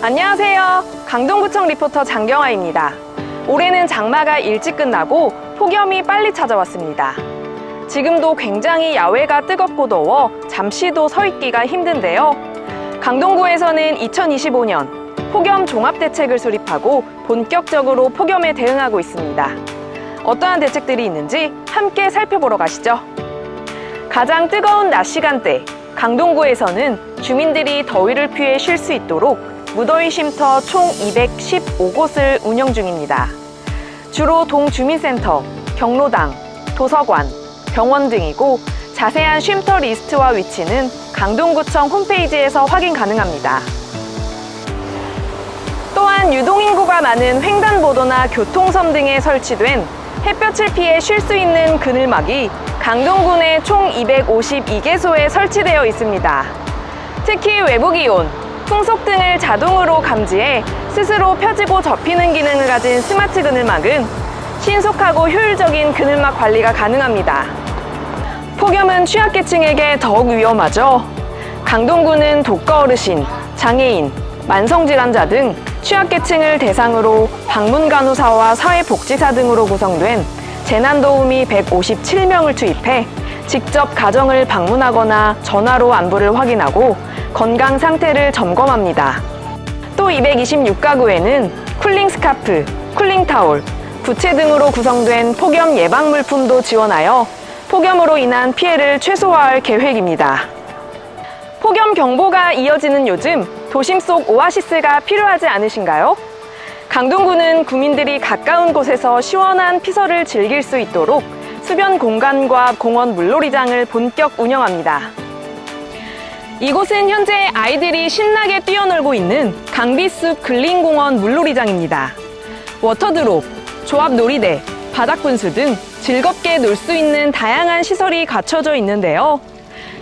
안녕하세요. 강동구청 리포터 장경아입니다. 올해는 장마가 일찍 끝나고 폭염이 빨리 찾아왔습니다. 지금도 굉장히 야외가 뜨겁고 더워 잠시도 서 있기가 힘든데요. 강동구에서는 2025년 폭염 종합대책을 수립하고 본격적으로 폭염에 대응하고 있습니다. 어떠한 대책들이 있는지 함께 살펴보러 가시죠. 가장 뜨거운 낮 시간대, 강동구에서는 주민들이 더위를 피해 쉴 수 있도록 무더위 쉼터 총 215곳을 운영 중입니다. 주로 동주민센터, 경로당, 도서관, 병원 등이고 자세한 쉼터 리스트와 위치는 강동구청 홈페이지에서 확인 가능합니다. 또한 유동인구가 많은 횡단보도나 교통섬 등에 설치된 햇볕을 피해 쉴 수 있는 그늘막이 강동구 내총 252개소에 설치되어 있습니다. 특히 외부 기온, 풍속 등을 자동으로 감지해 스스로 펴지고 접히는 기능을 가진 스마트 그늘막은 신속하고 효율적인 그늘막 관리가 가능합니다. 폭염은 취약계층에게 더욱 위험하죠. 강동구는 독거 어르신, 장애인, 만성질환자 등 취약계층을 대상으로 방문간호사와 사회복지사 등으로 구성된 재난도우미 157명을 투입해 직접 가정을 방문하거나 전화로 안부를 확인하고 건강 상태를 점검합니다. 또 226가구에는 쿨링 스카프, 쿨링 타올, 부채 등으로 구성된 폭염 예방 물품도 지원하여 폭염으로 인한 피해를 최소화할 계획입니다. 폭염 경보가 이어지는 요즘 도심 속 오아시스가 필요하지 않으신가요? 강동구는 구민들이 가까운 곳에서 시원한 피서를 즐길 수 있도록 수변 공간과 공원 물놀이장을 본격 운영합니다. 이곳은 현재 아이들이 신나게 뛰어놀고 있는 강비숲 근린공원 물놀이장입니다. 워터드롭, 조합 놀이대, 바닥분수 등 즐겁게 놀 수 있는 다양한 시설이 갖춰져 있는데요.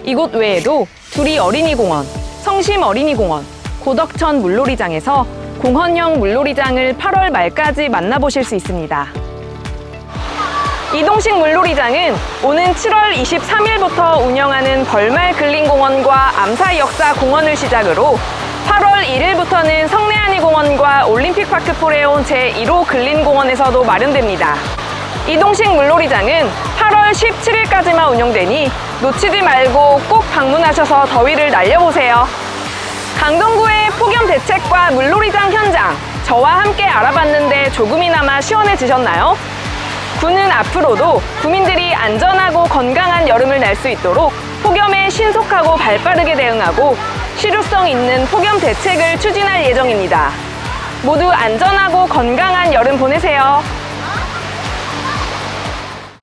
이곳 외에도 두리 어린이공원, 성심 어린이공원, 고덕천 물놀이장에서 공원형 물놀이장을 8월 말까지 만나보실 수 있습니다. 이동식 물놀이장은 오는 7월 23일부터 운영하는 벌말 근린공원과 암사 역사 공원을 시작으로 8월 1일부터는 성내안이 공원과 올림픽파크 포레온 제1호 근린공원에서도 마련됩니다. 이동식 물놀이장은 8월 17일까지만 운영되니 놓치지 말고 꼭 방문하셔서 더위를 날려보세요. 강동구의 폭염 대책과 물놀이장 현장, 저와 함께 알아봤는데 조금이나마 시원해지셨나요? 구는 앞으로도 구민들이 안전하고 건강한 여름을 날 수 있도록 폭염에 신속하고 발빠르게 대응하고 실효성 있는 폭염 대책을 추진할 예정입니다. 모두 안전하고 건강한 여름 보내세요.